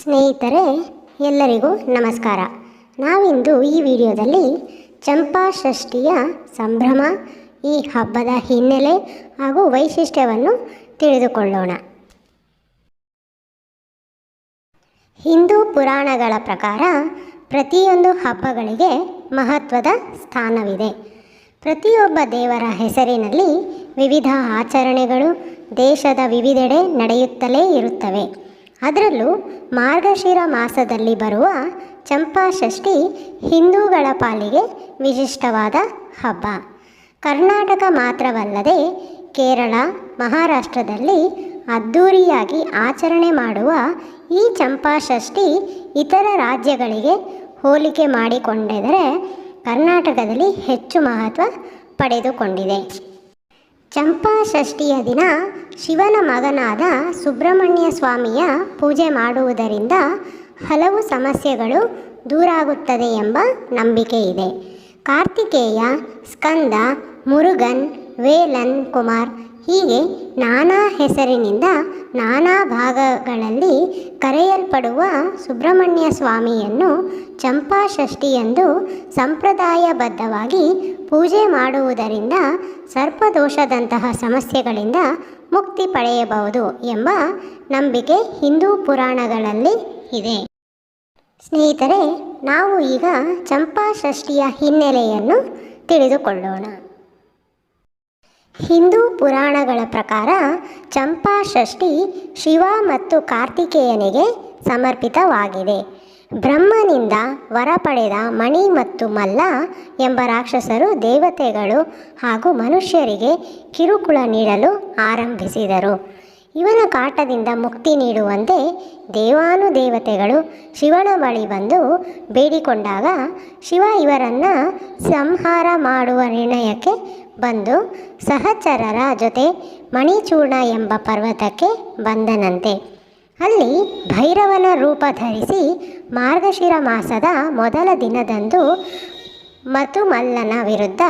ಸ್ನೇಹಿತರೆ, ಎಲ್ಲರಿಗೂ ನಮಸ್ಕಾರ. ನಾವಿಂದು ಈ ವಿಡಿಯೋದಲ್ಲಿ ಚಂಪಾ ಷಷ್ಠಿಯ ಸಂಭ್ರಮ, ಈ ಹಬ್ಬದ ಹಿನ್ನೆಲೆ ಹಾಗೂ ವೈಶಿಷ್ಟ್ಯವನ್ನು ತಿಳಿದುಕೊಳ್ಳೋಣ. ಹಿಂದೂ ಪುರಾಣಗಳ ಪ್ರಕಾರ ಪ್ರತಿಯೊಂದು ಹಬ್ಬಗಳಿಗೆ ಮಹತ್ವದ ಸ್ಥಾನವಿದೆ. ಪ್ರತಿಯೊಬ್ಬ ದೇವರ ಹೆಸರಿನಲ್ಲಿ ವಿವಿಧ ಆಚರಣೆಗಳು ದೇಶದ ವಿವಿಧೆಡೆ ನಡೆಯುತ್ತಲೇ ಇರುತ್ತವೆ. ಅದರಲ್ಲೂ ಮಾರ್ಗಶಿರ ಮಾಸದಲ್ಲಿ ಬರುವ ಚಂಪಾಷಷ್ಠಿ ಹಿಂದೂಗಳ ಪಾಲಿಗೆ ವಿಶಿಷ್ಟವಾದ ಹಬ್ಬ. ಕರ್ನಾಟಕ ಮಾತ್ರವಲ್ಲದೆ ಕೇರಳ, ಮಹಾರಾಷ್ಟ್ರದಲ್ಲಿ ಅದ್ಧೂರಿಯಾಗಿ ಆಚರಣೆ ಮಾಡುವ ಈ ಚಂಪಾಷಷ್ಠಿ ಇತರ ರಾಜ್ಯಗಳಿಗೆ ಹೋಲಿಕೆ ಮಾಡಿಕೊಂಡೆದರೆ ಕರ್ನಾಟಕದಲ್ಲಿ ಹೆಚ್ಚು ಮಹತ್ವ ಪಡೆದುಕೊಂಡಿದೆ. ಚಂಪಾಷಷ್ಠಿಯ ದಿನ ಶಿವನ ಮಗನಾದ ಸುಬ್ರಹ್ಮಣ್ಯ ಸ್ವಾಮಿಯ ಪೂಜೆ ಮಾಡುವುದರಿಂದ ಹಲವು ಸಮಸ್ಯೆಗಳು ದೂರಾಗುತ್ತದೆ ಎಂಬ ನಂಬಿಕೆ ಇದೆ. ಕಾರ್ತಿಕೇಯ, ಸ್ಕಂದ, ಮುರುಗನ್, ವೇಲನ್ ಕುಮಾರ್ ಹೀಗೆ ನಾನಾ ಹೆಸರಿನಿಂದ ನಾನಾ ಭಾಗಗಳಲ್ಲಿ ಕರೆಯಲ್ಪಡುವ ಸುಬ್ರಹ್ಮಣ್ಯ ಸ್ವಾಮಿಯನ್ನು ಚಂಪಾಷಷ್ಠಿ ಎಂದು ಸಂಪ್ರದಾಯಬದ್ಧವಾಗಿ ಪೂಜೆ ಮಾಡುವುದರಿಂದ ಸರ್ಪದೋಷದಂತಹ ಸಮಸ್ಯೆಗಳಿಂದ ಮುಕ್ತಿ ಪಡೆಯಬಹುದು ಎಂಬ ನಂಬಿಕೆ ಹಿಂದೂ ಪುರಾಣಗಳಲ್ಲಿ ಇದೆ. ಸ್ನೇಹಿತರೆ, ನಾವು ಈಗ ಚಂಪಾಷಷ್ಠಿಯ ಹಿನ್ನೆಲೆಯನ್ನು ತಿಳಿದುಕೊಳ್ಳೋಣ. ಹಿಂದೂ ಪುರಾಣಗಳ ಪ್ರಕಾರ ಚಂಪಾಷಷ್ಠಿ ಶಿವ ಮತ್ತು ಕಾರ್ತಿಕೇಯನಿಗೆ ಸಮರ್ಪಿತವಾಗಿದೆ. ಬ್ರಹ್ಮನಿಂದ ವರ ಪಡೆದ ಮಣಿ ಮತ್ತು ಮಲ್ಲ ಎಂಬ ರಾಕ್ಷಸರು ದೇವತೆಗಳು ಹಾಗೂ ಮನುಷ್ಯರಿಗೆ ಕಿರುಕುಳ ನೀಡಲು ಆರಂಭಿಸಿದರು. ಇವನ ಕಾಟದಿಂದ ಮುಕ್ತಿ ನೀಡುವಂತೆ ದೇವಾನುದೇವತೆಗಳು ಶಿವನ ಬಳಿ ಬಂದು ಬೇಡಿಕೊಂಡಾಗ ಶಿವ ಇವರನ್ನು ಸಂಹಾರ ಮಾಡುವ ನಿರ್ಣಯಕ್ಕೆ ಬಂದು ಸಹಚರರ ಜೊತೆ ಮಣಿಚೂರ್ಣ ಎಂಬ ಪರ್ವತಕ್ಕೆ ಬಂದನಂತೆ. ಅಲ್ಲಿ ಭೈರವನ ರೂಪ ಧರಿಸಿ ಮಾರ್ಗಶಿರ ಮಾಸದ ಮೊದಲ ದಿನದಂದು ಮತುಮಲ್ಲನ ವಿರುದ್ಧ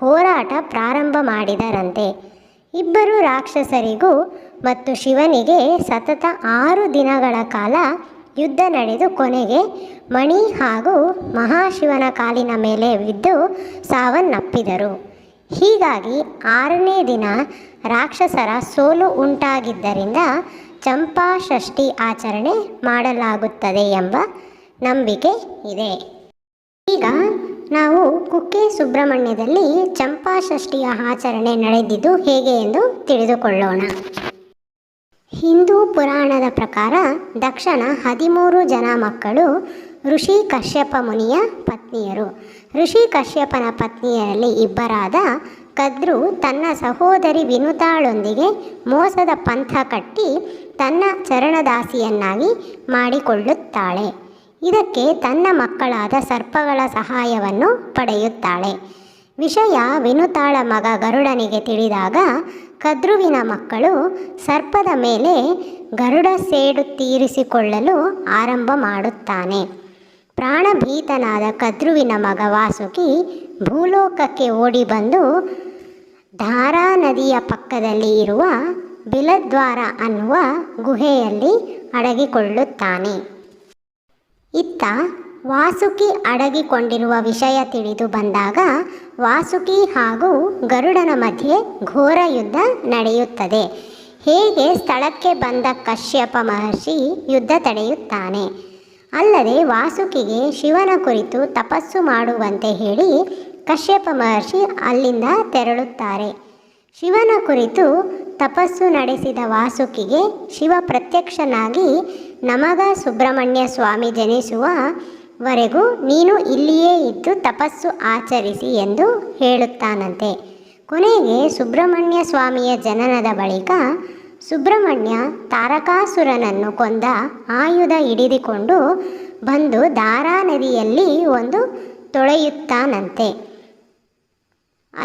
ಹೋರಾಟ ಪ್ರಾರಂಭ ಮಾಡಿದರಂತೆ. ಇಬ್ಬರು ರಾಕ್ಷಸರಿಗೂ ಮತ್ತು ಶಿವನಿಗೆ ಸತತ ಆರು ದಿನಗಳ ಕಾಲ ಯುದ್ಧ ನಡೆದು ಕೊನೆಗೆ ಮಣಿ ಹಾಗೂ ಮಹಾಶಿವನ ಕಾಲಿನ ಮೇಲೆ ಬಿದ್ದು ಸಾವನ್ನಪ್ಪಿದರು. ಹೀಗಾಗಿ ಆರನೇ ದಿನ ರಾಕ್ಷಸರ ಸೋಲು ಉಂಟಾಗಿದ್ದರಿಂದ ಚಂಪಾಷಷ್ಠಿ ಆಚರಣೆ ಮಾಡಲಾಗುತ್ತದೆ ಎಂಬ ನಂಬಿಕೆ ಇದೆ. ಈಗ ನಾವು ಕುಕ್ಕೆ ಸುಬ್ರಹ್ಮಣ್ಯದಲ್ಲಿ ಚಂಪಾಷಷ್ಠಿಯ ಆಚರಣೆ ನಡೆದಿದ್ದು ಹೇಗೆ ಎಂದು ತಿಳಿದುಕೊಳ್ಳೋಣ. ಹಿಂದೂ ಪುರಾಣದ ಪ್ರಕಾರ ದಕ್ಷನ ಹದಿಮೂರು ಜನ ಮಕ್ಕಳು ಋಷಿ ಕಶ್ಯಪ ಮುನಿಯ ಪತ್ನಿಯರು. ಋಷಿ ಕಶ್ಯಪನ ಪತ್ನಿಯರಲ್ಲಿ ಇಬ್ಬರಾದ ಕದ್ರು ತನ್ನ ಸಹೋದರಿ ವಿನುತಾಳೊಂದಿಗೆ ಮೋಸದ ಪಂಥ ಕಟ್ಟಿ ತನ್ನ ಚರಣದಾಸಿಯನ್ನಾಗಿ ಮಾಡಿಕೊಳ್ಳುತ್ತಾಳೆ. ಇದಕ್ಕೆ ತನ್ನ ಮಕ್ಕಳಾದ ಸರ್ಪಗಳ ಸಹಾಯವನ್ನು ಪಡೆಯುತ್ತಾಳೆ. ವಿಷಯ ವಿನುತಾಳ ಮಗ ಗರುಡನಿಗೆ ತಿಳಿದಾಗ, ಕದ್ರುವಿನ ಮಕ್ಕಳು ಸರ್ಪದ ಮೇಲೆ ಗರುಡ ಸೇಡು ತೀರಿಸಿಕೊಳ್ಳಲು ಆರಂಭ ಮಾಡುತ್ತಾನೆ. ಪ್ರಾಣಭೀತನಾದ ಕದ್ರುವಿನ ಮಗ ವಾಸುಕಿ ಭೂಲೋಕಕ್ಕೆ ಓಡಿ ಬಂದು ಧಾರಾ ನದಿಯ ಪಕ್ಕದಲ್ಲಿ ಇರುವ ಬಿಲದ್ವಾರ ಅನ್ನುವ ಗುಹೆಯಲ್ಲಿ ಅಡಗಿಕೊಳ್ಳುತ್ತಾನೆ. ಇತ್ತ ವಾಸುಕಿ ಅಡಗಿಕೊಂಡಿರುವ ವಿಷಯ ತಿಳಿದು ಬಂದಾಗ ವಾಸುಕಿ ಹಾಗೂ ಗರುಡನ ಮಧ್ಯೆ ಘೋರ ಯುದ್ಧ ನಡೆಯುತ್ತದೆ. ಹೇಗೆ ಸ್ಥಳಕ್ಕೆ ಬಂದ ಕಶ್ಯಪ ಮಹರ್ಷಿ ಯುದ್ಧ ತಡೆಯುತ್ತಾನೆ? ಅಲ್ಲದೆ ವಾಸುಕಿಗೆ ಶಿವನ ಕುರಿತು ತಪಸ್ಸು ಮಾಡುವಂತೆ ಹೇಳಿ ಕಶ್ಯಪ ಮಹರ್ಷಿ ಅಲ್ಲಿಂದ ತೆರಳುತ್ತಾರೆ. ಶಿವನ ಕುರಿತು ತಪಸ್ಸು ನಡೆಸಿದ ವಾಸುಕಿಗೆ ಶಿವ ಪ್ರತ್ಯಕ್ಷನಾಗಿ, ನಮಗ ಸುಬ್ರಹ್ಮಣ್ಯ ಸ್ವಾಮಿ ಜನಿಸುವವರೆಗೂ ನೀನು ಇಲ್ಲಿಯೇ ಇದ್ದು ತಪಸ್ಸು ಆಚರಿಸಿ ಎಂದು ಹೇಳುತ್ತಾನಂತೆ. ಕೊನೆಗೆ ಸುಬ್ರಹ್ಮಣ್ಯ ಸ್ವಾಮಿಯ ಜನನದ ಬಳಿಕ ಸುಬ್ರಹ್ಮಣ್ಯ ತಾರಕಾಸುರನನ್ನು ಕೊಂದ ಆಯುಧ ಹಿಡಿದುಕೊಂಡು ಬಂದು ದಾರಾ ನದಿಯಲ್ಲಿ ಒಂದು ತೊಳೆಯುತ್ತಾನಂತೆ.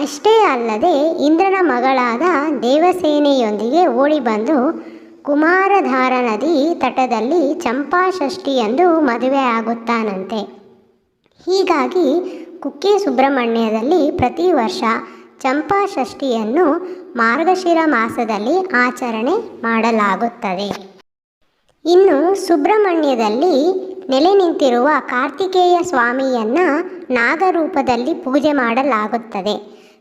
ಅಷ್ಟೇ ಅಲ್ಲದೆ ಇಂದ್ರನ ಮಗಳಾದ ದೇವಸೇನೆಯೊಂದಿಗೆ ಓಡಿ ಬಂದು ಕುಮಾರಧಾರ ನದಿ ತಟದಲ್ಲಿ ಚಂಪಾಷಷ್ಠಿ ಎಂದು ಮದುವೆ ಆಗುತ್ತಾನಂತೆ. ಹೀಗಾಗಿ ಕುಕ್ಕೆ ಸುಬ್ರಹ್ಮಣ್ಯದಲ್ಲಿ ಪ್ರತಿ ವರ್ಷ ಚಂಪಾಷಷ್ಠಿಯನ್ನು ಮಾರ್ಗಶಿರ ಮಾಸದಲ್ಲಿ ಆಚರಣೆ ಮಾಡಲಾಗುತ್ತದೆ. ಇನ್ನು ಸುಬ್ರಹ್ಮಣ್ಯದಲ್ಲಿ ನೆಲೆ ನಿಂತಿರುವ ಕಾರ್ತಿಕೇಯ ಸ್ವಾಮಿಯನ್ನು ನಾಗರೂಪದಲ್ಲಿ ಪೂಜೆ ಮಾಡಲಾಗುತ್ತದೆ.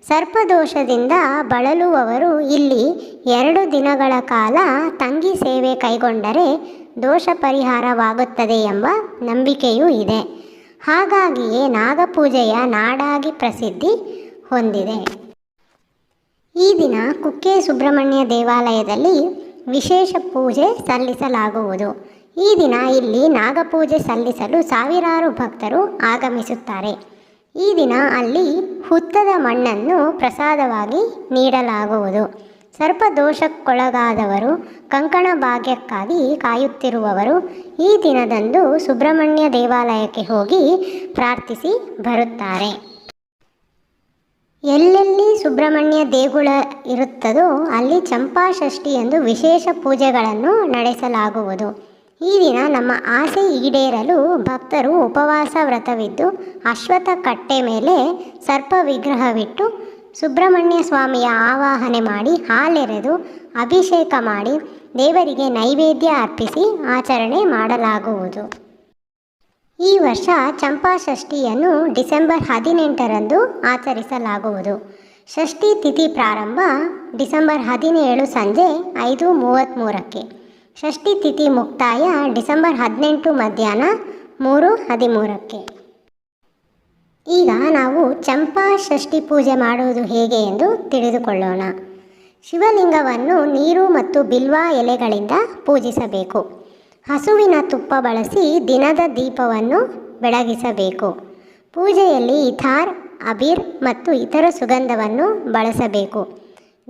ಸರ್ಪದೋಷದಿಂದ ಬಳಲುವವರು ಇಲ್ಲಿ ಎರಡು ದಿನಗಳ ಕಾಲ ತಂಗಿ ಸೇವೆ ಕೈಗೊಂಡರೆ ದೋಷ ಪರಿಹಾರವಾಗುತ್ತದೆ ಎಂಬ ನಂಬಿಕೆಯೂ ಇದೆ. ಹಾಗಾಗಿಯೇ ನಾಗಪೂಜೆಯ ನಾಡಾಗಿ ಪ್ರಸಿದ್ಧಿ ಹೊಂದಿದೆ. ಈ ದಿನ ಕುಕ್ಕೆ ಸುಬ್ರಹ್ಮಣ್ಯ ದೇವಾಲಯದಲ್ಲಿ ವಿಶೇಷ ಪೂಜೆ ಸಲ್ಲಿಸಲಾಗುವುದು. ಈ ದಿನ ಇಲ್ಲಿ ನಾಗಪೂಜೆ ಸಲ್ಲಿಸಲು ಸಾವಿರಾರು ಭಕ್ತರು ಆಗಮಿಸುತ್ತಾರೆ. ಈ ದಿನ ಅಲ್ಲಿ ಹುತ್ತದ ಮಣ್ಣನ್ನು ಪ್ರಸಾದವಾಗಿ ನೀಡಲಾಗುವುದು. ಸರ್ಪದೋಷಕ್ಕೊಳಗಾದವರು ಕಂಕಣ ಭಾಗ್ಯಕ್ಕಾಗಿ ಕಾಯುತ್ತಿರುವವರು ಈ ದಿನದಂದು ಸುಬ್ರಹ್ಮಣ್ಯ ದೇವಾಲಯಕ್ಕೆ ಹೋಗಿ ಪ್ರಾರ್ಥಿಸಿ ಬರುತ್ತಾರೆ. ಎಲ್ಲೆಲ್ಲಿ ಸುಬ್ರಹ್ಮಣ್ಯ ದೇಗುಲ ಇರುತ್ತದೋ ಅಲ್ಲಿ ಚಂಪಾಷಷ್ಠಿ ಎಂದು ವಿಶೇಷ ಪೂಜೆಗಳನ್ನು ನಡೆಸಲಾಗುವುದು. ಈ ದಿನ ನಮ್ಮ ಆಸೆ ಈಡೇರಲು ಭಕ್ತರು ಉಪವಾಸ ವ್ರತವಿದ್ದು ಅಶ್ವಥ ಕಟ್ಟೆ ಮೇಲೆ ಸರ್ಪ ವಿಗ್ರಹವಿಟ್ಟು ಸುಬ್ರಹ್ಮಣ್ಯ ಸ್ವಾಮಿಯ ಆವಾಹನೆ ಮಾಡಿ ಹಾಲೆರೆದು ಅಭಿಷೇಕ ಮಾಡಿ ದೇವರಿಗೆ ನೈವೇದ್ಯ ಅರ್ಪಿಸಿ ಆಚರಣೆ ಮಾಡಲಾಗುವುದು. ಈ ವರ್ಷ ಚಂಪಾಷಷ್ಠಿಯನ್ನು ಡಿಸೆಂಬರ್ ಹದಿನೆಂಟರಂದು ಆಚರಿಸಲಾಗುವುದು. ಷಷ್ಠಿ ತಿಥಿ ಪ್ರಾರಂಭ ಡಿಸೆಂಬರ್ ಹದಿನೇಳು ಸಂಜೆ ಐದು ಮೂವತ್ತ್ಮೂರಕ್ಕೆ ಷಷ್ಠಿ ತಿಥಿ ಮುಕ್ತಾಯ ಡಿಸೆಂಬರ್ ಹದಿನೆಂಟು ಮಧ್ಯಾಹ್ನ ಮೂರು ಹದಿಮೂರಕ್ಕೆ. ಈಗ ನಾವು ಚಂಪಾ ಷಷ್ಠಿ ಪೂಜೆ ಮಾಡುವುದು ಹೇಗೆ ಎಂದು ತಿಳಿದುಕೊಳ್ಳೋಣ. ಶಿವಲಿಂಗವನ್ನು ನೀರು ಮತ್ತು ಬಿಲ್ವ ಎಲೆಗಳಿಂದ ಪೂಜಿಸಬೇಕು. ಹಸುವಿನ ತುಪ್ಪ ಬಳಸಿ ದಿನದ ದೀಪವನ್ನು ಬೆಳಗಿಸಬೇಕು. ಪೂಜೆಯಲ್ಲಿ ಇಥಾರ್ ಅಬೀರ್ ಮತ್ತು ಇತರ ಸುಗಂಧವನ್ನು ಬಳಸಬೇಕು.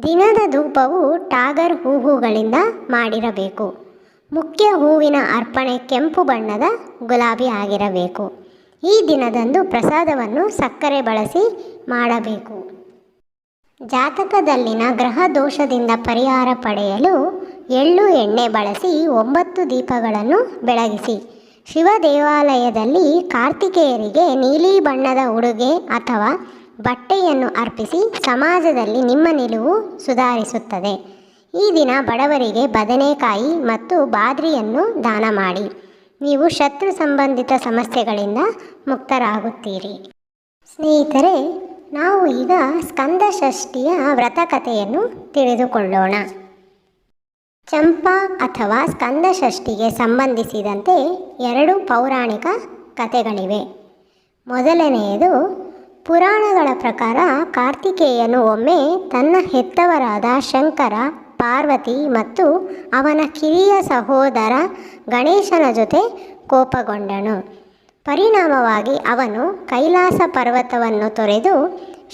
ದಿನದ ಧೂಪವು ಟಾಗರ್ ಹೂವುಗಳಿಂದ ಮಾಡಿರಬೇಕು. ಮುಖ್ಯ ಹೂವಿನ ಅರ್ಪಣೆ ಕೆಂಪು ಬಣ್ಣದ ಗುಲಾಬಿ ಆಗಿರಬೇಕು. ಈ ದಿನದಂದು ಪ್ರಸಾದವನ್ನು ಸಕ್ಕರೆ ಬಳಸಿ ಮಾಡಬೇಕು. ಜಾತಕದಲ್ಲಿನ ಗ್ರಹ ದೋಷದಿಂದ ಪರಿಹಾರ ಪಡೆಯಲು ಎಳ್ಳು ಎಣ್ಣೆ ಬಳಸಿ ಒಂಬತ್ತು ದೀಪಗಳನ್ನು ಬೆಳಗಿಸಿ. ಶಿವ ದೇವಾಲಯದಲ್ಲಿ ಕಾರ್ತಿಕೇಯರಿಗೆ ನೀಲಿ ಬಣ್ಣದ ಉಡುಗೆ ಅಥವಾ ಬಟ್ಟೆಯನ್ನು ಅರ್ಪಿಸಿ ಸಮಾಜದಲ್ಲಿ ನಿಮ್ಮ ನಿಲುವು ಸುಧಾರಿಸುತ್ತದೆ. ಈ ದಿನ ಬಡವರಿಗೆ ಬದನೆಕಾಯಿ ಮತ್ತು ಬಾದ್ರಿಯನ್ನು ದಾನ ಮಾಡಿ. ನೀವು ಶತ್ರು ಸಂಬಂಧಿತ ಸಮಸ್ಯೆಗಳಿಂದ ಮುಕ್ತರಾಗುತ್ತೀರಿ. ಸ್ನೇಹಿತರೆ, ನಾವು ಈಗ ಸ್ಕಂದ ಷಷ್ಠಿಯ ತಿಳಿದುಕೊಳ್ಳೋಣ. ಚಂಪಾ ಅಥವಾ ಸ್ಕಂದ ಷಷ್ಠಿಗೆ ಸಂಬಂಧಿಸಿದಂತೆ ಎರಡು ಪೌರಾಣಿಕ ಕಥೆಗಳಿವೆ. ಮೊದಲನೆಯದು, ಪುರಾಣಗಳ ಪ್ರಕಾರ ಕಾರ್ತಿಕೇಯನು ಒಮ್ಮೆ ತನ್ನ ಹೆತ್ತವರಾದ ಶಂಕರ, ಪಾರ್ವತಿ ಮತ್ತು ಅವನ ಕಿರಿಯ ಸಹೋದರ ಗಣೇಶನ ಜೊತೆ ಕೋಪಗೊಂಡನು. ಪರಿಣಾಮವಾಗಿ ಅವನು ಕೈಲಾಸ ಪರ್ವತವನ್ನು ತೊರೆದು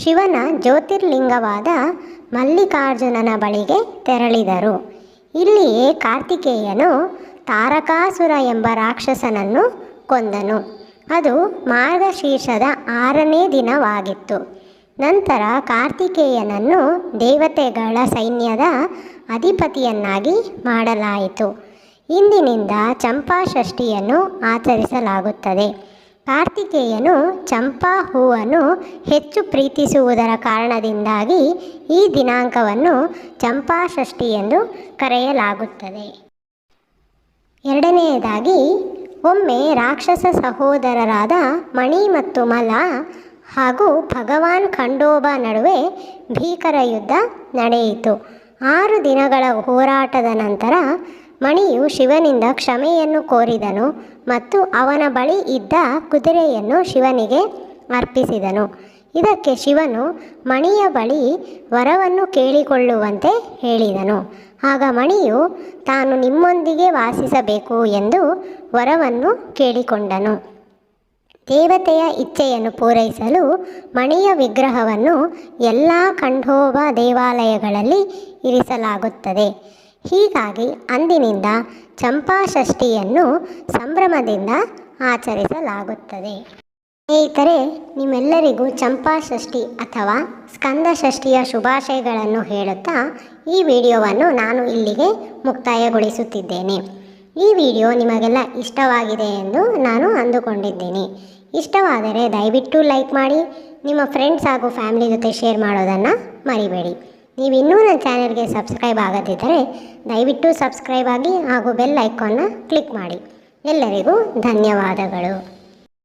ಶಿವನ ಜ್ಯೋತಿರ್ಲಿಂಗವಾದ ಮಲ್ಲಿಕಾರ್ಜುನನ ಬಳಿಗೆ ತೆರಳಿದರು. ಇಲ್ಲಿಯೇ ಕಾರ್ತಿಕೇಯನು ತಾರಕಾಸುರ ಎಂಬ ರಾಕ್ಷಸನನ್ನು ಕೊಂದನು. ಅದು ಮಾರ್ಗಶೀರ್ಷದ ಆರನೇ ದಿನವಾಗಿತ್ತು. ನಂತರ ಕಾರ್ತಿಕೇಯನನ್ನು ದೇವತೆಗಳ ಸೈನ್ಯದ ಅಧಿಪತಿಯನ್ನಾಗಿ ಮಾಡಲಾಯಿತು. ಇಂದಿನಿಂದ ಚಂಪಾಷಷ್ಠಿಯನ್ನು ಆಚರಿಸಲಾಗುತ್ತದೆ. ಕಾರ್ತಿಕೇಯನು ಚಂಪಾ ಹೂವನ್ನು ಹೆಚ್ಚು ಪ್ರೀತಿಸುವುದರ ಕಾರಣದಿಂದಾಗಿ ಈ ದಿನಾಂಕವನ್ನು ಚಂಪಾಷಷ್ಠಿ ಎಂದು ಕರೆಯಲಾಗುತ್ತದೆ. ಎರಡನೆಯದಾಗಿ, ಒಮ್ಮೆ ರಾಕ್ಷಸ ಸಹೋದರರಾದ ಮಣಿ ಮತ್ತು ಮಲ ಹಾಗೂ ಭಗವಾನ್ ಖಂಡೋಬ ನಡುವೆ ಭೀಕರ ಯುದ್ಧ ನಡೆಯಿತು. ಆರು ದಿನಗಳ ಹೋರಾಟದ ನಂತರ ಮಣಿಯು ಶಿವನಿಂದ ಕ್ಷಮೆಯನ್ನು ಕೋರಿದನು ಮತ್ತು ಅವನ ಬಳಿ ಇದ್ದ ಕುದುರೆಯನ್ನು ಶಿವನಿಗೆ ಅರ್ಪಿಸಿದನು. ಇದಕ್ಕೆ ಶಿವನು ಮಣಿಯ ಬಳಿ ವರವನ್ನು ಕೇಳಿಕೊಳ್ಳುವಂತೆ ಹೇಳಿದನು. ಆಗ ಮಣಿಯು, ತಾನು ನಿಮ್ಮೊಂದಿಗೆ ವಾಸಿಸಬೇಕು ಎಂದು ವರವನ್ನು ಕೇಳಿಕೊಂಡನು. ದೇವತೆಯ ಇಚ್ಛೆಯನ್ನು ಪೂರೈಸಲು ಮಣಿಯ ವಿಗ್ರಹವನ್ನು ಎಲ್ಲ ಖಂಡೋಬ ದೇವಾಲಯಗಳಲ್ಲಿ ಇರಿಸಲಾಗುತ್ತದೆ. ಹೀಗಾಗಿ ಅಂದಿನಿಂದ ಚಂಪಾಷಷ್ಠಿಯನ್ನು ಸಂಭ್ರಮದಿಂದ ಆಚರಿಸಲಾಗುತ್ತದೆ. ಸ್ನೇಹಿತರೆ, ನಿಮ್ಮೆಲ್ಲರಿಗೂ ಚಂಪಾಷಷ್ಠಿ ಅಥವಾ ಸ್ಕಂದ ಷಷ್ಠಿಯ ಶುಭಾಶಯಗಳನ್ನು ಹೇಳುತ್ತಾ ಈ ವಿಡಿಯೋವನ್ನು ನಾನು ಇಲ್ಲಿಗೆ ಮುಕ್ತಾಯಗೊಳಿಸುತ್ತಿದ್ದೇನೆ. ಈ ವಿಡಿಯೋ ನಿಮಗೆಲ್ಲ ಇಷ್ಟವಾಗಿದೆ ಎಂದು ನಾನು ಅಂದುಕೊಂಡಿದ್ದೇನೆ. ಇಷ್ಟವಾದರೆ ದಯವಿಟ್ಟು ಲೈಕ್ ಮಾಡಿ, ನಿಮ್ಮ ಫ್ರೆಂಡ್ಸ್ ಹಾಗೂ ಫ್ಯಾಮಿಲಿ ಜೊತೆ ಶೇರ್ ಮಾಡೋದನ್ನು ಮರಿಬೇಡಿ. ನೀವು ಇನ್ನೂ ನನ್ನ ಚಾನೆಲ್ಗೆ ಸಬ್ಸ್ಕ್ರೈಬ್ ಆಗದಿದ್ದರೆ ದಯವಿಟ್ಟು ಸಬ್ಸ್ಕ್ರೈಬ್ ಆಗಿ ಹಾಗೂ ಬೆಲ್ ಐಕಾನ್ನ ಕ್ಲಿಕ್ ಮಾಡಿ. ಎಲ್ಲರಿಗೂ ಧನ್ಯವಾದಗಳು.